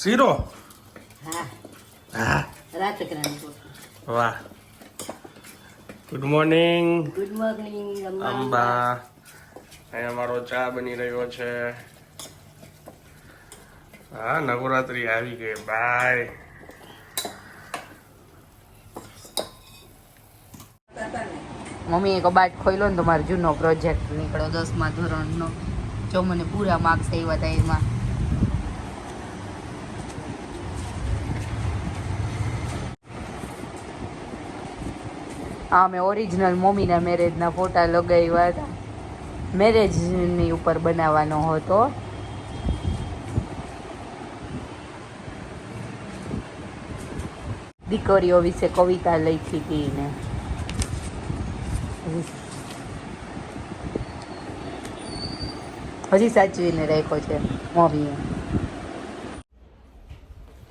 શીરો? હા. વાહ. Good morning good morning Amba. અહીંયા મારો ચા બની રહ્યો છે. હા નવરાત્રી આવી ગઈ. બાય મમ્મીએ કબાટ ખોલ્યો ને તો મારો જૂનો પ્રોજેક્ટ નીકળ્યો દસમા ધોરણનો. જો મને પૂરા માર્ક્સ આવ્યા હતા એમાં. હા મેં ઓરિજિનલ મમ્મીના મેરેજના ફોટા લગાવ્યા હતા. મેરેજની ઉપર બનાવવાનો હતો. દીકરીઓ વિશે કવિતા લખી હતી ને હજી સાચવીને રાખ્યો છે મમ્મીએ.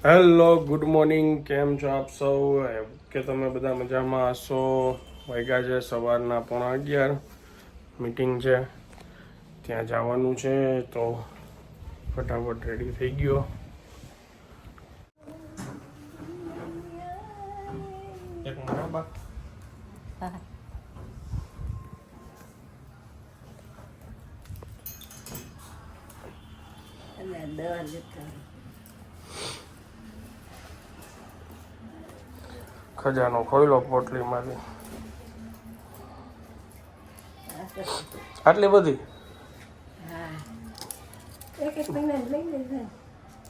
હેલો ગુડ મોર્નિંગ કેમ છો આપ સૌ? કે તમે બધા મજામાં હશો? વાગ્યા છે સવારના પોણા અગિયાર. મીટિંગ છે. ત્યાં જવાનું છે, તો ફટાફટ રેડી થઈ ગયો. દવા ખજાનો ખોયલો પોટલીમાંથી આટલી બધી? હા. એક એક મહિના લઈ લેજો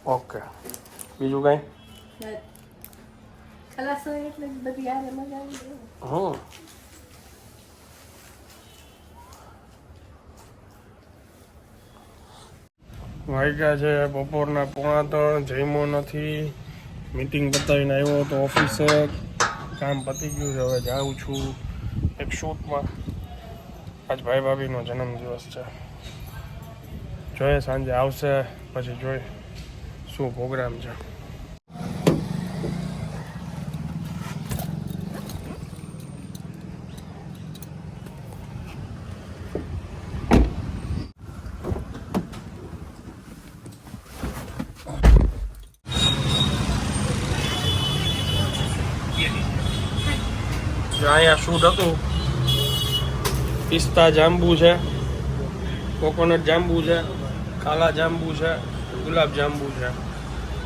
ઓકે. બીજું કઈ. હમ. વાગ્યા છે બપોરના પોણા ત્રણ જમ્યો નથી. મિટિંગ પતાવીને આવ્યો તો ઓફિસે. કામ પતી ગયું છે, હવે જાઉં છું એક શૂટમાં. આજ ભાઈ ભાભીનો જન્મદિવસ છે. જોઈએ, સાંજે આવશે, પછી જોઈ શું પ્રોગ્રામ છે. શૂટ હતું. પિસ્તા જાંબુ છે, કોકોનટ જાંબુ છે, કાલા જાંબુ છે, ગુલાબ જાંબુ છે.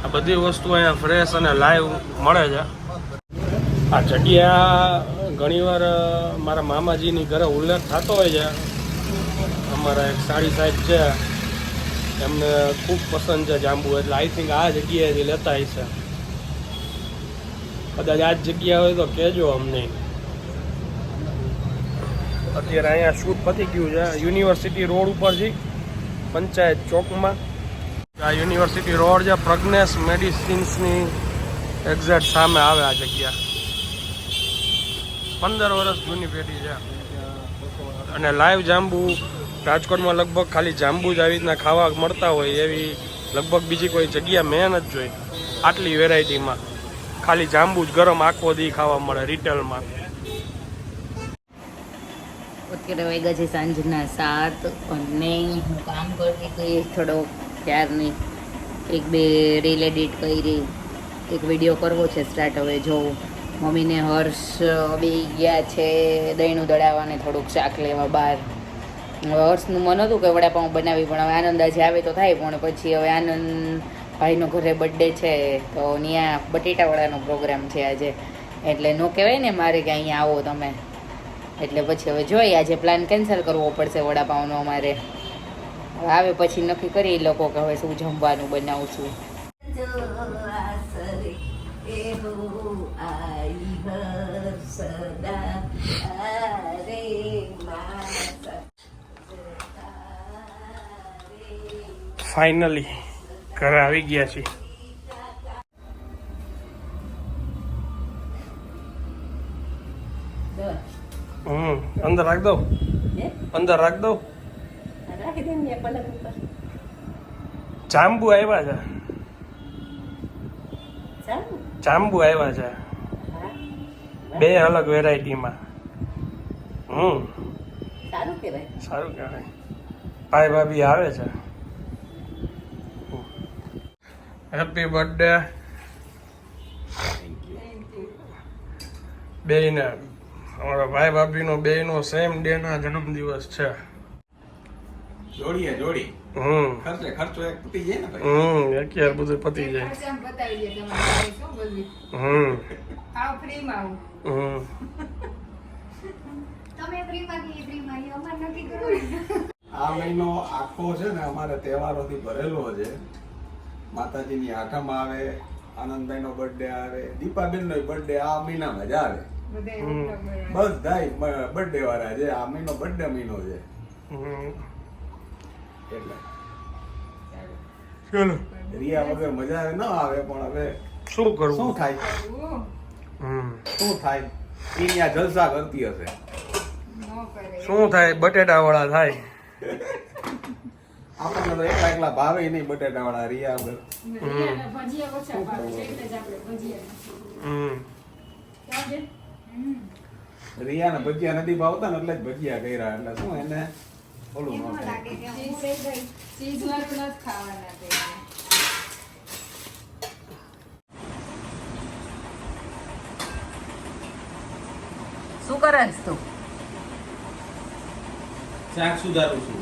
આ બધી વસ્તુ અહીંયા ફ્રેશ અને લાઈવ મળે છે. આ જગ્યા ઘણીવાર મારા મામાજીની ઘરે ઉલ્લેખ થતો હોય છે. અમારા એક સાડી સાહેબ છે, એમને ખૂબ પસંદ છે જાંબુ, એટલે આઈ થિંક આ જગ્યાએથી લેતા હશે. કદાચ આ જગ્યા હોય તો કહેજો અમને. અત્યારે અહીંયા શૂટ પતી ગયું છે. યુનિવર્સિટી રોડ ઉપર છે. પંચાયત ચોકમાં. આ યુનિવર્સિટી રોડ છે. પ્રજ્ઞેશ મેડિસિન્સની એક્ઝેક્ટ સામે આવે આ જગ્યા. પંદર વર્ષ જૂની પેઢી છે. અને લાઈવ જાંબુ, રાજકોટમાં લગભગ ખાલી જાંબુ જ આવી રીતના ખાવા મળતા હોય એવી લગભગ બીજી કોઈ જગ્યા મેં નથી જોઈ. આટલી વેરાયટીમાં ખાલી જાંબુ જ ગરમ આખો દી ખાવા મળે રિટેલમાં અત્યારે વાગ્યા છે સાંજના સાત અને હું કામ કરતી હતી, થોડો ત્યારની એક બે રીલ એડિટ કરી, એક વીડિયો કરવો છે સ્ટાર્ટ હવે જોઉં મમ્મીને હર્ષ બી ગયા છે દહીંનું દળાવવાને થોડુંક શાક લેવા બહાર. હર્ષનું મન હતું કે વડાપાઉં બનાવી, પણ હવે આનંદ આજે આવે તો થાય, પણ પછી હવે આનંદ ભાઈનો ઘરે બર્થડે છે, તો ત્યાં બટેટાવાળાનો પ્રોગ્રામ છે આજે. એટલે નો કહેવાય ને મારે કે અહીંયા આવો તમે. એટલે પછી હવે જોઈએ આજે પ્લાન કેન્સલ કરવો પડશે વડાપાઉંનો અમારે. આવે પછી નક્કી કરીએ લોકો કે હવે શું જમવાનું બનાવું છું. ફાઇનલી ઘરે આવી ગયા છીએ. હમ અંદર રાખ દઉં. અંદર રાખ દઉં. જાંબુ આવ્યા છે. જાંબુ? આવ્યા છે. બે અલગ વેરાયટીમાં. હમ. સારું કહેવાય. સારું કહેવાય. ભાઈ ભાભી આવે છે. હેપી બર્થડે બેયને. અમારા ભાઈ ભાભીનો બેયનો સેમ ડે ના જન્મદિવસ છે. જોડીએ જોડી. હમ. ખર્ચે ખર્ચો એક પતી જાય ને ભાઈ. હમ અગિયાર બધું પતી જાય. ખર્ચામાં બતાવી દે તમારે શું બધું હમ. આવ તમે કે અમારે નક્કી આ મહિનો આખો છે ને અમારે તહેવારોથી ભરેલો છે. માતાજીની આઠમ આવે આનંદભાઈનો બર્થડે આવે દીપાબેનનો બર્થડે આ મહિનામાં જ આવે. ઓક્ટોબર બધાય બર્થડે વાળા છે. આ મહિનો બર્થડે મહિનો છે. હમ. એટલે. ચલો. રિયા વગર મજા ન આવે પણ હવે શું શું થાય? હમ. શું થાય? એ ત્યાં જલસા કરતી હશે. શું થાય? બટેટા વાળા થાય. આપણને તો એકલા એકલા ભાવે નહીં બટેટા વાળા રિયા વગર. ભજીયા ઓછા ભાવે એટલે જ આપણે ભજીયા. રિયાને ભજીયા નથી ભાવતા ને એટલે જ ભજીયા કર્યા એટલે શું એને ઓલું ન એમ થાય. લાગે કે હું લઈ ગઈ. ચીઝ વાળું નથી ખાવાના તે શું શાક સુધારું છું.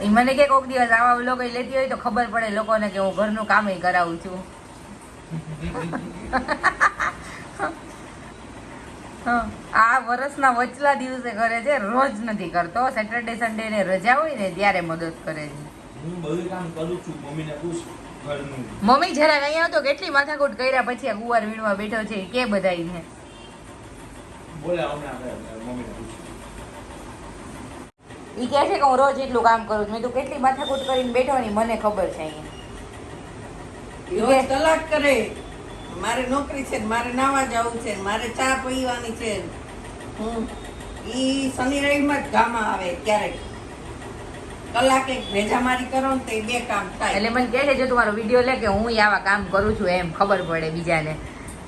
એ મને કે કોક દિવસ આવા લોકો લેતી હોય તો ખબર પડે લોકોને કે હું ઘરનું કામ કરાવું છું. આ વર્ષના વચલા દિવસે કરે છે રોજ નથી કરતો. સેટરડે સન્ડે ને રજા હોય ને ત્યારે મદદ કરે છે. હું બધું કામ કરું છું મમ્મીને પૂછ મમ્મી જરાક અહીંયા તો કેટલી માથાકૂટ કર્યા પછી આ ગુવાર વીણવા બેઠો છે કે બધાઈને બોલે મમ્મીને પૂછ. ઈ કહે છે કે હું રોજ એટલું કામ કરું છું. મેં તું કેટલી માથાકૂટ કરીને બેઠો ને મને ખબર છે અહીંયા. કલાક કરે. મારે નોકરી છે ને મારે નાવા જવું છે ને મારે ચા પીવાની છે હું એ શનિ રવિમાં જ ગામમાં આવે ક્યારેક. કલાકે ભેજામારી કરો ને તો બે કામ થાય. એટલે મને કહે છે જો તમારો મારો વીડિયો લે કે હું આવા કામ કરું છું એમ ખબર પડે બીજાને.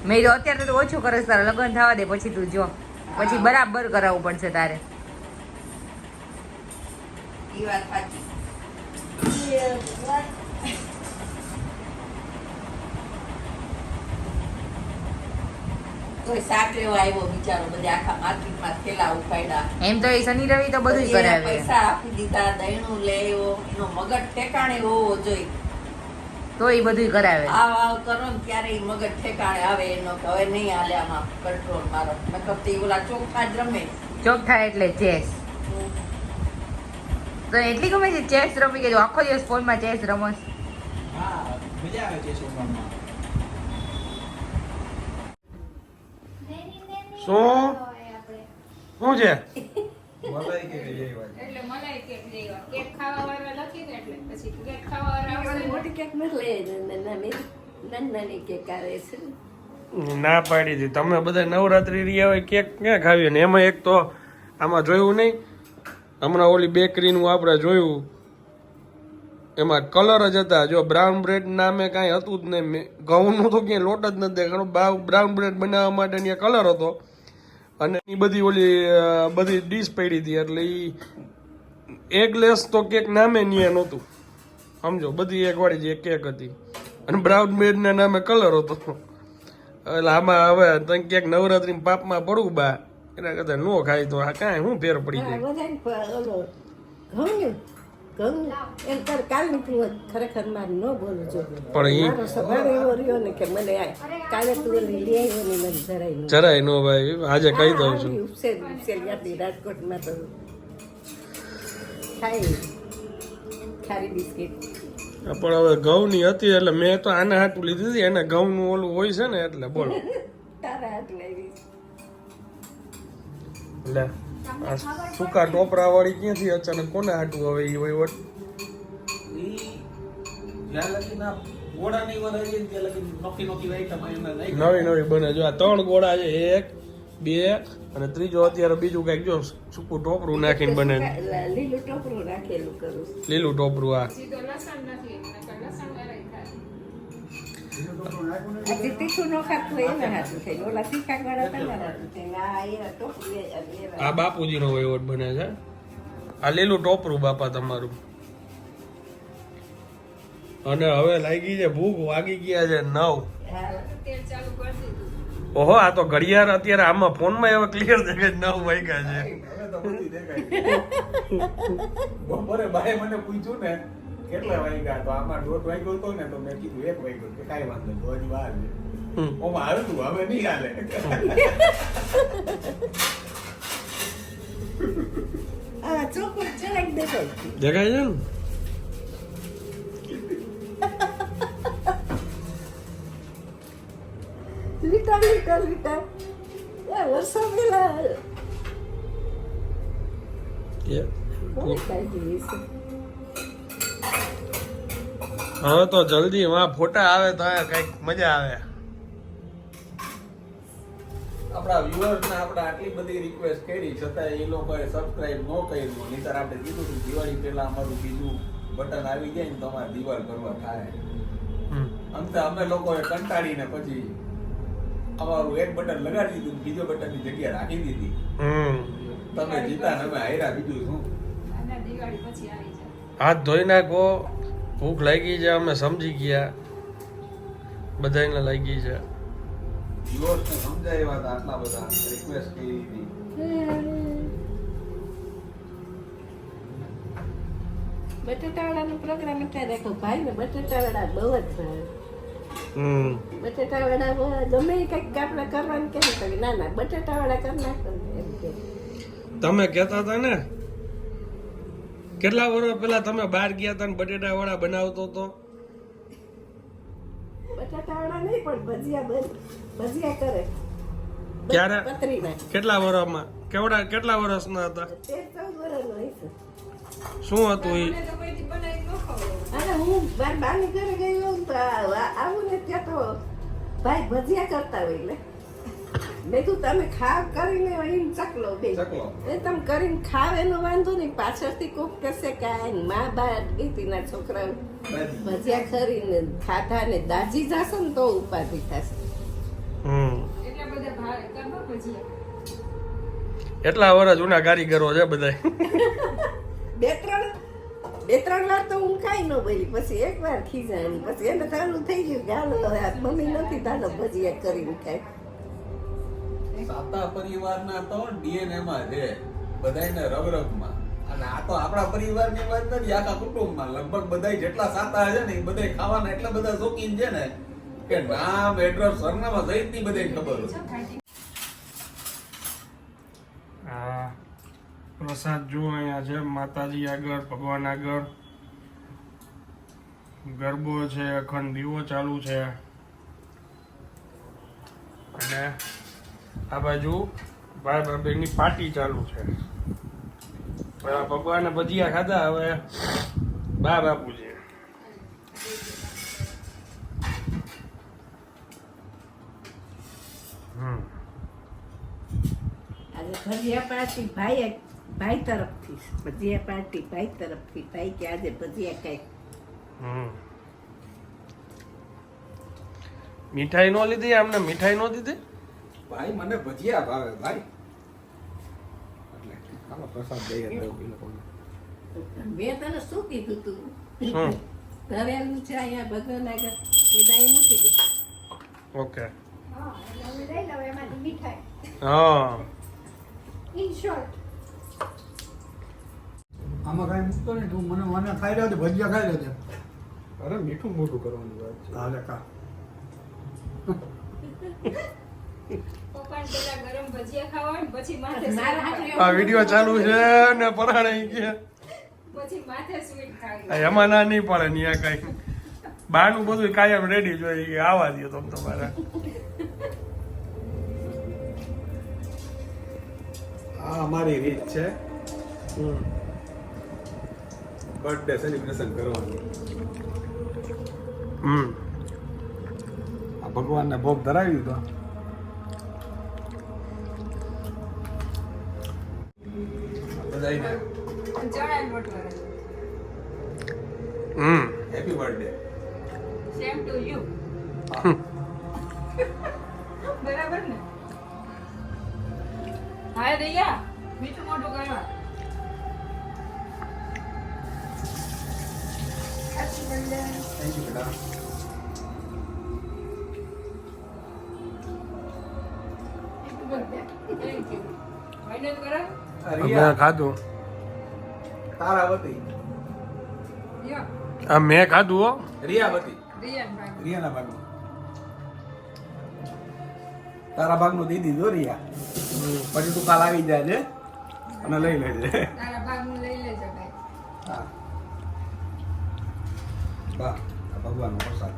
મેં તો અત્યારે તો ઓછું કરે છે તારા લગ્ન થવા દે પછી તું જો. પછી બરાબર કરાવવું પડશે તારે. એ વાત સાચી. કોઈ શાક લેવા આવ્યો બિચારો બધે આખા માર્કેટમાં થેલા ઉપાડ્યા. એમ તો એ શનિ રવિ તો બધું કરાવે. પૈસા આપી દીધા દહીણું લે આવ્યો એનો મગજ ઠેકાણે હોવો જોઈએ. તો એ બધું કરાવે. આવ આવ કરો ને ત્યારે એ મગજ ઠેકાણે આવે એનો કે હવે નહીં હાલે આમાં કંટ્રોલ મારો. મતલબ તો ઓલા ચોખ્ખા જ રમે. ચોખ્ખા એટલે ચેસ. તો એટલી ગમે છે ચેસ રમી કે જો આખો દિવસ ફોનમાં ચેસ રમસ? હા મજા આવે ચેસ છોકરામાં નેની નેની શું? શું છે? મલાઈ કે લઈ આવ્યા છે. એટલે મલાઈ કેક લઈ કેક ખાવા વાળા લખી ને એટલે પછી કેક ખાવા વાળા મોટી કેક નથી લઈ નાની નાની નાની કેક આવે છે. ના પાડી દીધી. તમે બધા નવરાત્રી રહ્યા હોય કેક ક્યાં ખાવી? ને એમાં એક તો આમાં જોયું નહીં. હમણાં ઓલી બેકરીનું આપણે જોયું. એમાં કલર જ હતા. જો બ્રાઉન બ્રેડ નામે કાંઈ હતું જ નહીં. મેં- ઘઉંનું તો ક્યાંય લોટ જ નથી દેખાણો. બ્રાઉન બ્રેડ બનાવવા માટે ત્યાં કલર હતો. અને એ બધી ઓલી બધી ડીશ પડી હતી એટલે એ એગલેસ તો કેક નામે ત્યાં નહોતું. સમજો? બધી એકવાળી જે કેક હતી. અને બ્રાઉન બ્રેડના નામે કલર હતો. એટલે આમાં હવે તમે ક્યાંક નવરાત્રી પાપમાં પડવું બા. એના કરતા નો ખાય તો આ કાંઈ શું ફેર પડી જાય? એમ તારે કાલ ખરેખર મારે ન બોલવું જોઈએ. પણ મારો સ્વભાવ એવો રહ્યો ને કે મને આ કાલે તું ઓલી લઈ આવ્યો ને મને જરાય ન જરાય નો ભાઈ આજે કહી દઉં છું. ઉપસેલ ઉપસેલ યાદી રાજકોટમાં તો ખાઈ ખારી બિસ્કિટ. પણ હવે ઘઉંની હતી એટલે મેં તો આના હાટું લીધી હતી એને ઘઉંનું ઓલું હોય છે ને એટલે બોલો. તારા હાથ લાવી. એટલે આ સૂકા ટોપરા વાળી ક્યાંથી અચાનક કોને હાટું આવે એ વહીવટ? નવી નવી બને. જો આ ત્રણ ગોળા છે એક બે અને ત્રીજો અત્યારે બીજું કંઈક જો સૂકું ટોપરું નાખીને બને. લીલું ટોપરું રાખેલું કરું. લીલું ટોપરું આ સીધો લસણ નથી નકર લસણ વાળાય ખાય. હોય એના હાથું થાય ઓલા તીખા વાળા તમારા હાથું થાય ને આ બાપુજીનો વહીવટ બને છે. આ લીલું ટોપરું બાપા તમારું. અને હવે લાગી છે ભૂખ વાગી ગયા છે નવ. તેલ ચાલુ કરી દીધું ઓહો આ તો ઘડિયાળ અત્યારે આમાં ફોનમાં હવે ક્લિયર દેખાય છે, નવ વાગ્યા છે. હવે તો બધી દેખાય. બપોરે બાએ મને પૂછ્યું ને કેટલા વાગ્યા? તો આમાં દોઢ વાગ્યો હતો ને તો મેં કીધું એક વાગ્યો. કે કાંઈ વાંધો નહીં હજી વાર છે. હમ. ઓમાં હાલતું હવે નહીં હાલે. દેખાય. છે ને? લીટા લીટર લીટર એ વર્ષો પહેલા? હવે તો જલ્દી માં ફોટા આવે તો કંઈક મજા આવે. આપણા વ્યુઅર્સ ને આપણે આટલી બધી રિક્વેસ્ટ કરી છતાં એ લોકોએ સબસ્ક્રાઇબ ન કર્યું. નહીતર આપણે કીધું હતું દિવાળી પહેલા અમારું બીજું બટન આવી જાય ને તમારે દિવાળ કરવા થાય. હમ. અંતે અમે લોકોએ કંટાળીને પછી અમારું એક બટન લગાડી દીધું બીજો બટનની જગ્યા રાખી દીધી. હમ. તમે જીતા ને અમે હાર્યા બીજું શું? અને દિવાળી પછી આવી જાય. હાથ ધોઈ નાખો. ભૂખ લાગી છે અમે સમજી ગયા. બધાને લાગી છે. ને હતા આટલા બધા રિક્વેસ્ટ કરી હતી? બટેટાવાળાનો પ્રોગ્રામ અત્યારે રાખો ભાઈ ને બટેટાવાળા બહુ જ ભાવે હમ. બટેટાવાળા બહુ- ગમે એ કંઈક આપણે કરવાનું કે ના ના બટેટાવાળા કરી નાખો તમે કહેતા હતા ને કેટલા વર્ષ પહેલા તમે બહાર ગયા હતા ને બટેટા વાળા બનાવતો તો? બટાટાવાળા નહીં પણ ભજીયા ભજીયા કરે. ક્યારે? કેટલા વર્ષમાં? કેવડા કેટલા વર્ષના હતા? શું હતું એ અને હું માર બાની ઘરે ગઈ હોઉં તો આ- આ- આવું ને ત્યાં તો ભાઈ ભજીયા કરતા હોય એટલે. મેં કીધું તમે ખાવ કરીને એમ ચકલો બે. એ તમે કરીને ખાવ એનો વાંધો નહીં. પાછળથી કોક કહેશે કે મા બા ના છોકરા. ભજીયા કરીને ખાધા ને દાજી જશે ને તો ઉપાધિ થશે. એટલા વર્ષ જૂના કારીગરો છે બધા બે ત્રણ બે ત્રણ વાર તો હું કાંઈ ન બોલી. પછી એક વાર ખીજાણી પછી એને તારું થઈ ગયું કે હાલો હવે મમ્મી નથી તારો ભજીયા કરીને ખાય. સાતા પરિવારના તો ડીએનએ છે બધાને રબરબમાં અને આ તો આપણા પરિવારની વાત નથી, આખા કુટુંબમાં. લગભગ બધા જેટલા સાતા છે ને એ બધા ખાવાના એટલા બધા શોખીન છે ને, કે નામ, એડ્રેસ, સરનામા સહિતની બધી ખબર હોય. પ્રસાદ જુઓ અહીંયા છે, માતાજી આગળ, ભગવાન આગળ. ગરબો છે, અખંડ દીવો ચાલુ છે. અને આ બાજુ ભાઈ ભાભીની પાર્ટી ચાલુ છે. ભગવાને ભજીયા ખાધા હવે બા બાપુ છે હમ. આજે ભજીયા પાર્ટી ભાઈ ભાઈ તરફથી ભજીયા પાર્ટી ભાઈ તરફથી. ભાઈ કે આજે ભજીયા હમ. મીઠાઈ નો લીધી આમને મીઠાઈ નો દીધી? ભાઈ મને ભજીયા ભાવે ભાઈ. એટલે ચાલો પ્રસાદ દઈએ તો એ લોકોને. મેં તને શું કીધું તું? ધરેલું છે અહીંયા ભગવાન આગળ એ દાઈ મૂકી દે. ઓકે. હા એટલે હવે લઈ લઉં એમાંથી મીઠાઈ. હા. In short. આમાં કાંઈ મૂકતો નહીં તું મને મને ખાઈ રહ્યો ભજીયા ખાઈ રહ્યો છે અરે મીઠું મોટું કરવાનું વાત છે. હાલે કા. આ વીડિયો ચાલુ છે ને પરાણે ખાય. એમાં ના નહીં પડે ને આ કઈ. બાનું બધું કાયમ રેડી જોઈએ કે આવા દો તમે તમારે. આ અમારી રીત છે. હમ. બર્થડે સેલિબ્રેશન કરવાનું. હમ. આ ભગવાનને ભોગ ધરાવી દીધો વગર હમ. Happy birthday same to you બરાબર ને? હા દૈયા મીઠું મોઢું કરવા. હેપી બર્થડે થેન્ક યુ બેટા મેં ખાધું. તારાવતી. આ મેં ખાધું હો. રિયાવતી. રિયાના ભાગનું. તારા ભાગનું દીદી જો રિયા. પછી તું કાલ આવી જાય અને લઈ લેજે. તારા ભાગનું લઈ લેજો હા. બા ભગવાનનો પ્રસાદ.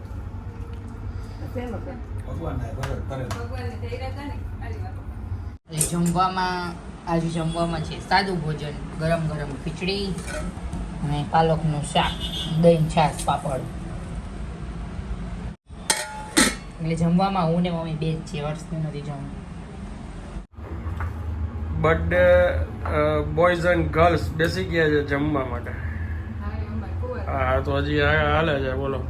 ભગવાન ભગવાન ભગવાનના ભગવાન ને જમવામાં આજે જમવામાં છે સાદું ભોજન ગરમ ગરમ ખીચડી અને પાલકનું શાક દહીં છાશ પાપડ. એટલે જમવામાં હું ને મમ્મી બે જ છીએ વર્ષથી નથી જમવું. બર્થડે બોયઝ એન્ડ ગર્લ્સ બેસી ગયા છે જમવા માટે. હા તો હજી હાલે છે બોલો.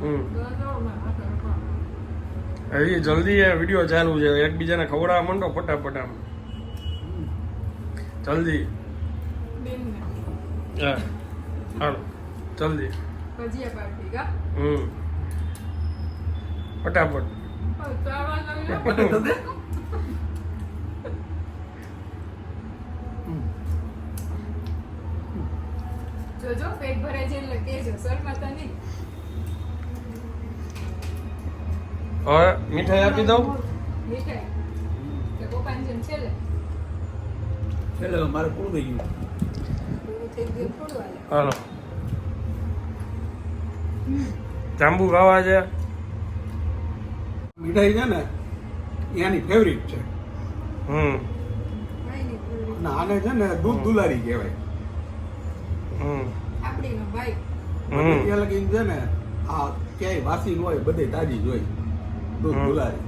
હમ તો તો અમારે હાથે રખડો. હજી જલ્દી એ વીડિયો ચાલુ છે. એકબીજાને ખવડાવવા માંડો ફટાફટ આમ. જલ્દી. હા. હાલો. જલ્દી. હમ. ફટાફટ. જોજો પેટ ભરાય છે એટલે કેજો સર નહીં. હવે મીઠાઈ આપી દઉં. હાલે. જાંબુ ખાવા છે. મીઠાઈ છે ને એની ફેવરિટ છે. હમ. આને છે ને દૂધ દુલારી કહેવાય. હમ. આપણી ભાઈ. છે ને આ ક્યાંય વાસી ન હોય બધે તાજી જ હોય. દૂધ હમ. દુલારી.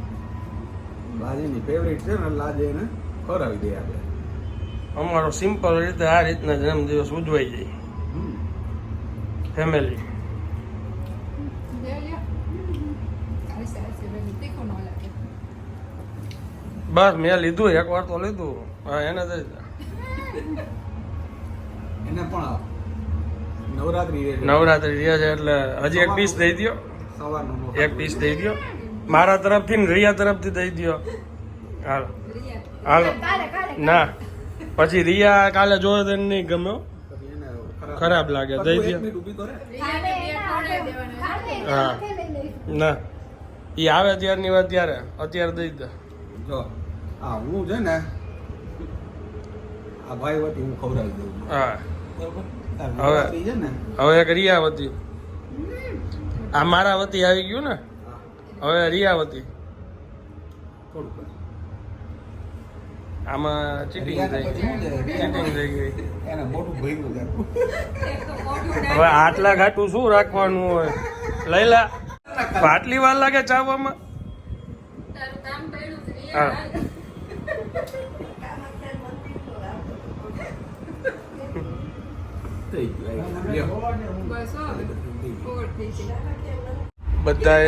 ભાજીની ફેવરિટ છે ને લાજે એને ખવડાવી દઈએ આપણે. અમારો સિમ્પલ રીતે આ રીતના જન્મદિવસ ઉજવાઈ જાય. ફેમિલી બસ મેં લીધું એક વાર તો લીધું. હા એને દઈ દે. એને પણ નવરાત્રી રહે છે. નવરાત્રી રહ્યા છે એટલે હજી એક પીસ દઈ દો સવારનો એક પીસ દઈ દો મારા તરફથી ને રિયા તરફથી દઈ દો હાલો. હાલો. ના. પછી રિયા કાલે જોયો તો નહીં ગમે હો. પછી એને ખરાબ. લાગે, દઈ કાલે હા. ના. એ આવે ત્યારની વાત ત્યારે. અત્યારે દઈ દે જો હા હું છે ને આ ભાઈ વતી હું ખવડાવી દઉં. હા. હવે. છે ને હવે એક રિયા વતી. આ મારા વતી આવી ગયું ને? હવે રિયાવતી થોડુંક આમાં ચીટિંગ થઈ ગઈ. ચીટિંગ થઈ ગઈ. એને મોટું ભર્યું હવે આટલા ઘાટું શું રાખવાનું હોય? લઈ લા આટલી વાર લાગે ચાવવામાં? તારું કામ પડ્યું છે હા. થઈ ગયું. બધા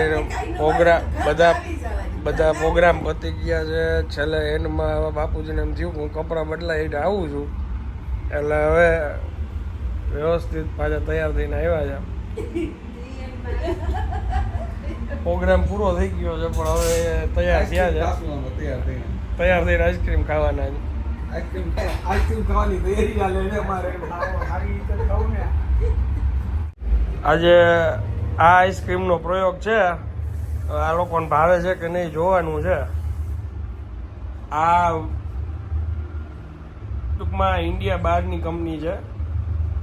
પ્રોગ્રામ બધા બધા પ્રોગ્રામ પતી ગયા છે. છેલ્લે એન્ડમાં હવે બાપુજીને એમ થયું હું કપડાં બદલાઈને આવું છું. એટલે હવે વ્યવસ્થિત પાછા તૈયાર થઈને આવ્યા છે. પ્રોગ્રામ પૂરો થઈ ગયો છે પણ હવે તૈયાર થયા છે. તૈયાર થઈને. તૈયાર થઈને આઈસ્ક્રીમ ખાવાના છે. આઈસ્ક્રીમ ખાવાની તૈયારી ચાલે છે અમારે. સારી રીતે ખાવું ને. આજે આ આઈસ્ક્રીમનો પ્રયોગ છે. આ લોકોને ભાવે છે કે નહીં જોવાનું છે. આ ટૂંકમાં ઇન્ડિયા બહારની કંપની છે.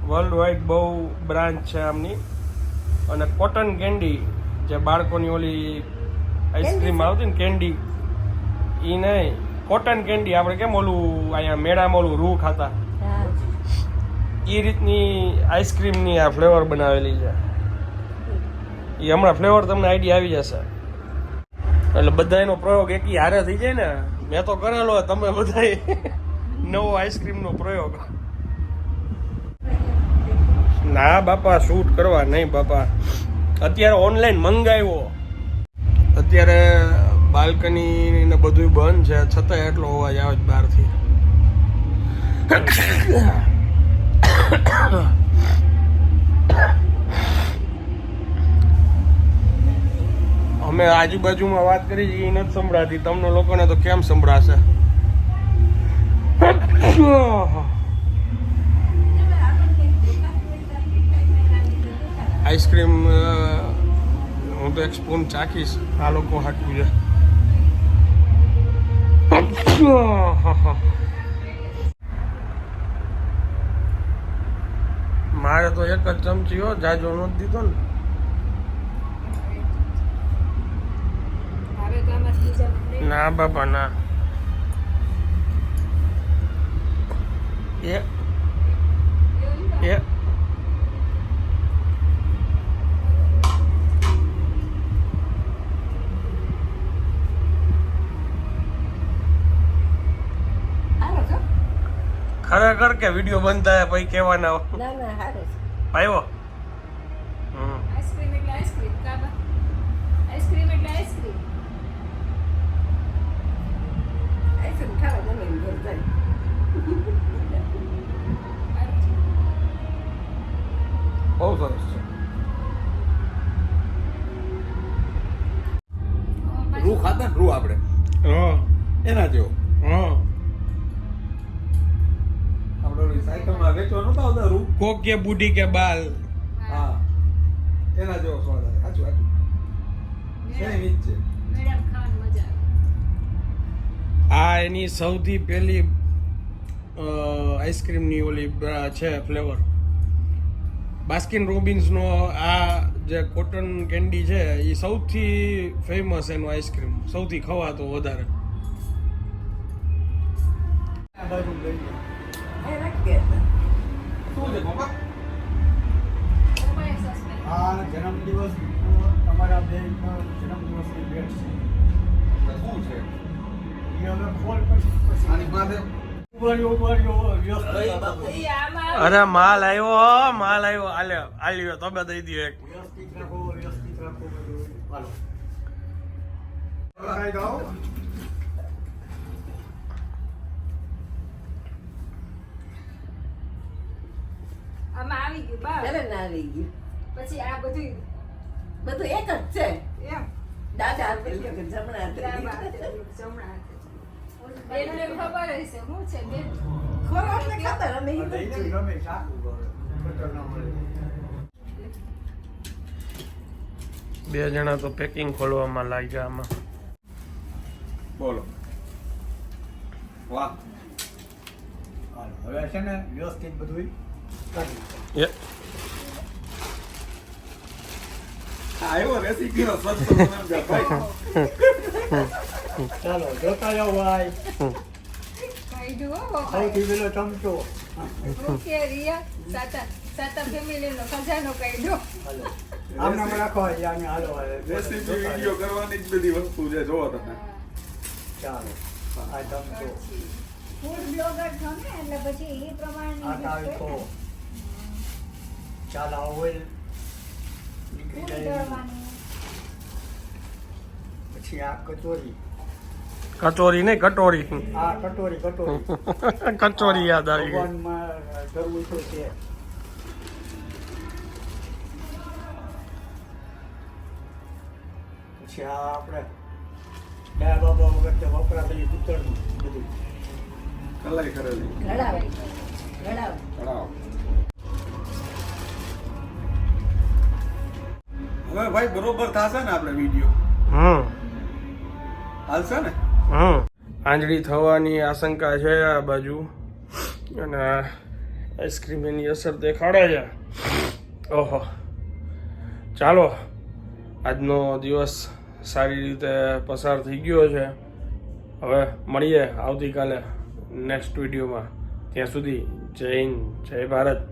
વર્લ્ડ વાઇડ બહુ બ્રાન્ચ છે આમની. અને કોટન કેન્ડી જે બાળકોની ઓલી આઈસ્ક્રીમ આવતી ને કેન્ડી એ નહીં. કોટન કેન્ડી આપણે કેમ ઓલું અહીંયા મેળામાં ઓલું રૂ ખાતા? એ રીતની આઈસ્ક્રીમની આ ફ્લેવર બનાવેલી છે. એ હમણાં ફ્લેવર તમને આઈડિયા આવી જશે. એટલે બધા એનો પ્રયોગ એકી હારે થઈ જાય ને, મેં તો કરેલો તમે બધા નવો આઈસ્ક્રીમનો પ્રયોગ. ના બાપા શૂટ કરવા નહીં બાપા. અત્યારે ઓનલાઈન મંગાવ્યો. અત્યારે બાલ્કની ને બધું બંધ છે, છતાંય એટલો અવાજ આવે જ બહારથી. અમે આજુબાજુમાં વાત કરી છે, એ નથી સંભળાતી. તમને લોકોને તો કેમ સંભળાશે? આઈસ્ક્રીમ હું તો એક સ્પૂન ચાખીશ. આ લોકો હાટવું છે. મારે તો એક જ ચમચી હો, જાજો નથી દીધો ને હવે તો આમાંથી બીજા નહીં. ના બાપા ના. એ એ ખરેખર કે વીડિયો બંધ થાય પછી કહેવાના ના ના હારો છે. આવ્યો કે બુઢી કે બાલ. હા. એના જેવો સ્વાદ આવે. સાચું સાચું. સેમ છે. મેડમ ખાવાની મજા આવે. આ એની સૌથી પહેલી આઈસ્ક્રીમની ઓલી છે ફ્લેવર. બાસ્કિન રોબિન્સનો આ જે કોટન કેન્ડી છે એ સૌથી ફેમસ એનું આઈસ્ક્રીમ. સૌથી ખવાતો વધારે. છે પપ્પા આ જન્મદિવસ તમારા બેનનો જન્મદિવસની ભેટ છે. શું છે? એ ખોલ પછી આની અરે માલ આવ્યો માલ આવ્યો. આલે આલ્યો તમે દઈ દો એક. વ્યવસ્થિત રાખો વ્યવસ્થિત રાખો બધું. હાલો ખાઈ જાઓ આમાં આવી ગયું બા અરે આવી ગયું. પછી આ બધું બધું એક જ છે? એમ. દાદા આપેલી કે જમણા હાથે. હાથે, જમણા હાથે. બેનને ખબર હશે શું છે બેન? ખોરો ખબર અમે ઈ આ દઈને નથી. ગમે શાકું કરે. બટર ના મળે. બે જણા તો પેકિંગ ખોલવામાં લાગ્યા આમાં. બોલો. વાહ. હવે છે ને વ્યવસ્થિત બધું આવ્યો ચાલો જોતા જાઓ ભાઈ. સૌથી પેલો ચમચો. ઓકે રિયા. સાતા સાતા ફેમિલીનો ખજાનો કાઢ્યો હાલો. આમને આમ રાખો યાને હાલો રેસીપી વીડિયો કરવાની જ બધી વસ્તુ છે જોવો તમે. ચાલો આ ચમચો. ફૂડ બ્લોગર છો એટલે પછી એ આ તારીખો ચાલો ઓઇલ નીકળી જાય પછી આ કચોરી. કચોરી નહીં કટોરી. આ કટોરી કટોરી. કચોરી યાદ આવી ગઈ. ભગવાનમાં તો છે. પછી આ આપણે ડાયા બાબા વખતે વપરાયેલી પિત્તળનું બધું. કલાઈ કરેલી ઘડાવ ઘડાવ ચડાવો હવે ભાઈ બરોબર થશે ને આપણે વીડિયો હમ. હાલશે ને? હમ. આંજળી થવાની આશંકા છે આ બાજુ. અને આઈસ્ક્રીમ એની અસર દેખાડે છે. ઓહો. ચાલો. આજનો દિવસ સારી રીતે પસાર થઈ ગયો છે. હવે મળીએ આવતીકાલે નેક્સ્ટ વિડીયોમાં ત્યાં સુધી જય હિન્દ જય ભારત.